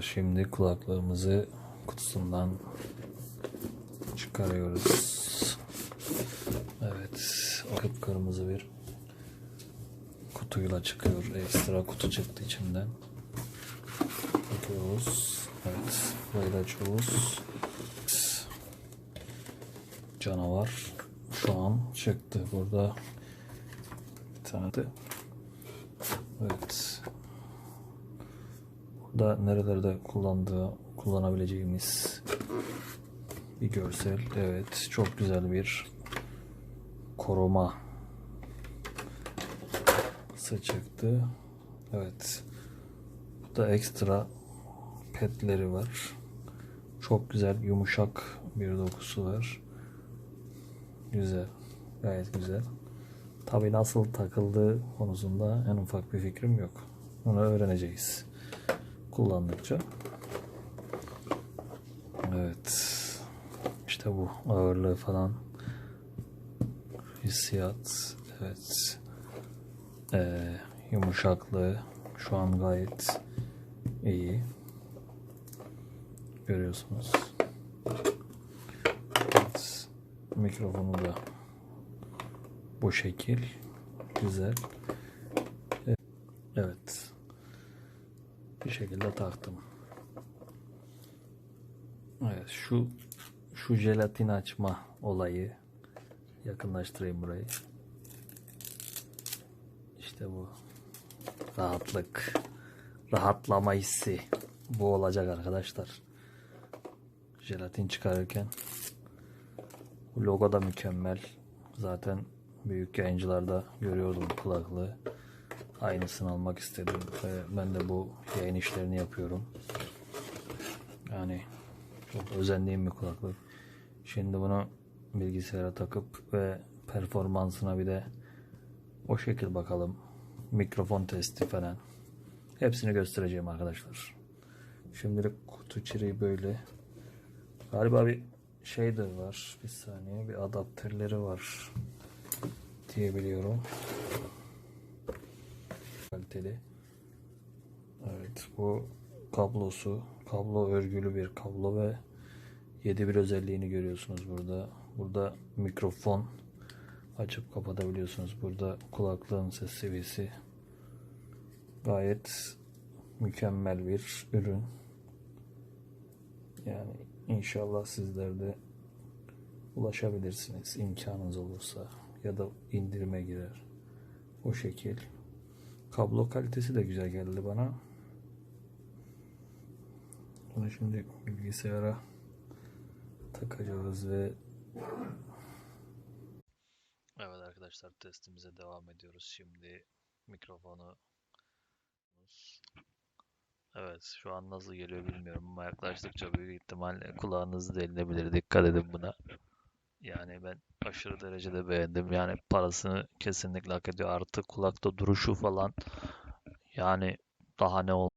şimdi kulaklığımızı kutusundan çıkarıyoruz. Evet, kıpkırmızı bir kutuyla çıkıyor. Ekstra kutu çıktı içinden. Bakıyoruz. Evet, burayı da açıyoruz. Canavar şu an çıktı. Burada bir tane de Evet. Burada nerelerde kullandığı, kullanabileceğimiz bir görsel. Evet, çok güzel bir koruma çıktı. Evet. Burada ekstra petleri var. Çok güzel, yumuşak bir dokusu var. Güzel. Gayet güzel. Tabii nasıl takıldığı konusunda en ufak bir fikrim yok. Onu öğreneceğiz. Kullandıkça. Evet. İşte bu ağırlığı falan. Hissiyat. Evet. Ee, yumuşaklığı şu an gayet iyi. Görüyorsunuz. Evet. Mikrofonu da bu şekil. Güzel. Evet. Bir şekilde taktım. Evet şu şu jelatin açma olayı yakınlaştırayım burayı. İşte bu rahatlık, rahatlama hissi bu olacak arkadaşlar. Jelatin çıkarırken logo da mükemmel. Zaten büyük yayıncılarda görüyordum kulaklığı. Aynısını almak istedim ve ben de bu yayın işlerini yapıyorum. Yani çok özendiğim bir kulaklık. Şimdi bunu bilgisayara takıp ve performansına bir de o şekil bakalım. Mikrofon testi falan. Hepsini göstereceğim arkadaşlar. Şimdilik kutu içeriği böyle. Galiba bir şey de var. Bir saniye. Bir adaptörleri var diyebiliyorum. Kaliteli. Evet bu kablosu. Kablo örgülü bir kablo ve 7.1 özelliğini görüyorsunuz burada. Burada mikrofon açıp kapatabiliyorsunuz. Burada kulaklığın ses seviyesi gayet mükemmel bir ürün. Yani inşallah sizler de ulaşabilirsiniz imkanınız olursa ya da indirime girer. O şekil. Kablo kalitesi de güzel geldi bana. Bunu şimdi bilgisayara takacağız ve Evet arkadaşlar testimize devam ediyoruz. Şimdi mikrofonu Evet şu an nasıl geliyor bilmiyorum ama yaklaştıkça büyük ihtimal kulağınız delinebilir. Dikkat edin buna. Yani ben aşırı derecede beğendim. Yani parasını kesinlikle hak ediyor. Artı kulakta duruşu falan yani daha ne ol